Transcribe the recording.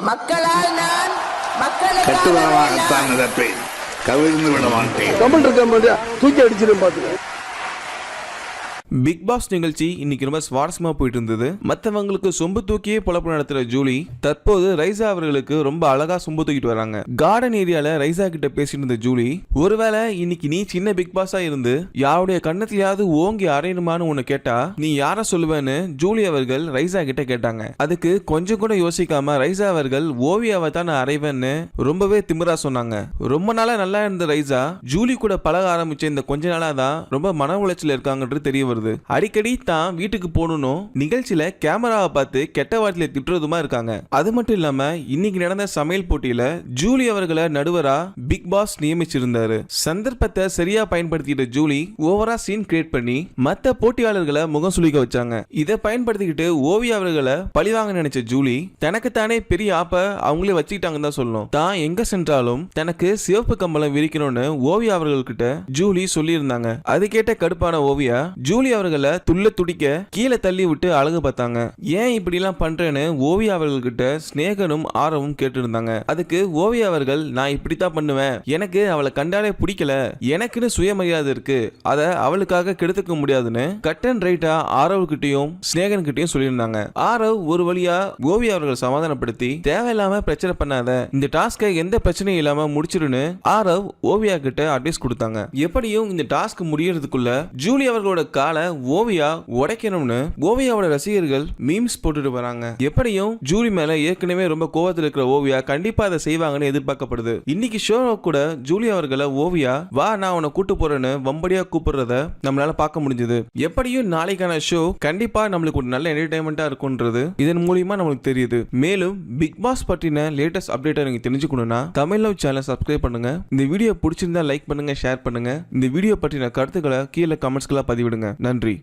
மக்களால் நான் நடப்பேன் கவிழ்ந்து விட மாட்டேன். கமல் இருக்க தூக்கி அடிச்சிடும் பாத்துக்க பிக் பாஸ் நிகழ்ச்சி இன்னைக்கு ரொம்ப சுவாரஸ்யமா போயிட்டு இருந்தது மத்தவங்களுக்கு சொம்பு தூக்கியே பொழப்பு நடத்துற ஜூலி தற்போது ரைசா அவர்களுக்கு ரொம்ப அழகா சொம்பு தூக்கிட்டு வராங்க. கார்டன் ஏரியால ரைசா கிட்ட பேசிட்டு இருந்த ஜூலி ஒருவேளை இன்னைக்கு நீ சின்ன பிக் பாஸா இருந்து யாருடைய கண்ணத்திலேயாவது ஓங்கி அறையணுமான்னு உன்னை கேட்டா நீ யார சொல்லுவேன்னு ஜூலி அவர்கள் ரைசா கிட்ட கேட்டாங்க. அதுக்கு கொஞ்சம் கூட யோசிக்காம ரைசா அவர்கள் ஓவியாவை தான் நான் அறைவேன்னு ரொம்பவே திமிரா சொன்னாங்க. ரொம்ப நாளா நல்லா இருந்த ரைசா ஜூலி கூட பழக ஆரம்பிச்ச இந்த கொஞ்ச நாளா தான் ரொம்ப மன உளைச்சல் இருக்காங்கன்றது தெரிய வருது. அடிக்கடி தான் வீட்டுக்கு போகணும் நிகழ்ச்சியில கேமராவை பார்த்து கெட்ட வார்த்தையில திட்டுறதுமா இருக்காங்க. அது மட்டும் இல்லாம இன்னைக்கு நடந்த சமையல் போட்டியில ஜூலி அவர்களை நடுவரா பிக் பாஸ் நியமிச்சிருந்தாரு. சந்தர்ப்பத்தை சரியா பயன்படுத்திட்ட ஜூலி ஓவரா சீன் கிரியேட் பண்ணி மத்த போட்டியாளர்களை முகம் சுளிக்க வச்சாங்க. இதை பயன்படுத்திக்கிட்டு ஓவியா அவர்களை பழிவாங்க நினைச்ச ஜூலி தனக்குத்தானே பெரிய ஆப்ப அவங்களே வச்சுக்கிட்டாங்கன்னு தான் சொல்லணும். தான் எங்க சென்றாலும் தனக்கு சிவப்பு கம்பளம் விரிக்கணும்னு ஓவியா அவர்கள்கிட்ட ஜூலி சொல்லியிருந்தாங்க. அது கேட்ட கடுப்பான ஓவியா ஜூலி அவர்களை துள்ள துடிக்க கீழே தள்ளி விட்டு அழகு பார்த்தாங்க. ஏன் இப்படி எல்லாம் பண்றேன்னு? ஓவியா அவர்கள்கிட்ட ஸ்நேகனும் ஆரவும் கேட்டிருந்தாங்க. அதுக்கு ஓவியா அவர்கள் நான் இப்படித்தான் பண்ணுவேன். எனக்கு அவளை கண்டாலே பிடிக்கல. எனக்குன்னு சுயமரியாதை இருக்கு. அதை அவளுக்காக கெடுத்துக்க முடியாதுன்னு. கட் அண்ட் ரைட்டா ஆரவ் கிட்டயும் ஸ்நேகன் கிட்டயும் சொல்லியிருந்தாங்க. ஆரவ் ஒரு வழியா ஓவியா அவர்கள் சமாதானப்படுத்தி தேவையில்லாம பிரச்சனை பண்ணாத. இந்த டாஸ்கை எந்த பிரச்சனையும் இல்லாம முடிச்சிருன்னு ஆரவ் ஓவியா கிட்ட அட்வைஸ் கொடுத்தாங்க. எப்படியும் இந்த டாஸ்க் முடியறதுக்குள்ள ஜூலி அவர்களோட காலை ஓவியா உடைக்கணும்னு ஓவியாவோட ரசிகர்கள் மீம்ஸ் போட்டுட்டு வராங்க. எப்படியும் ஜூலி மேல ஏற்கனவே ரொம்ப கோவத்தில் இருக்கிற ஓவியா கண்டிப்பா அதை செய்வாங்கன்னு எதிர்பார்க்கப்படுது. இன்னைக்கு ஷோ கூட ஜூலி அவர்களை ஓவியா வா நான் உன்னை கூட்டு போறேன்னு வம்படியா கூப்பிடுறத நம்மளால பார்க்க முடிஞ்சது. எப்படியும் நாளைக்கான ஷோ கண்டிப்பா நம்மளுக்கு ஒரு நல்ல என்டர்டைன்மெண்டா இருக்கும்ன்றது இதன் மூலியமா நம்மளுக்கு தெரியுது. மேலும் பிக் பாஸ் பற்றின லேட்டஸ்ட் அப்டேட்டை நீங்க தெரிஞ்சுக்கணும்னா தமிழ் லவ் சேனல் சப்ஸ்கிரைப் பண்ணுங்க. இந்த வீடியோ பிடிச்சிருந்தா லைக் பண்ணுங்க ஷேர் பண்ணுங்க. இந்த வீடியோ பற்றின கருத்துக்களை கீழே கமெண்ட்ஸ்களை பதிவிடுங்க. நன்றி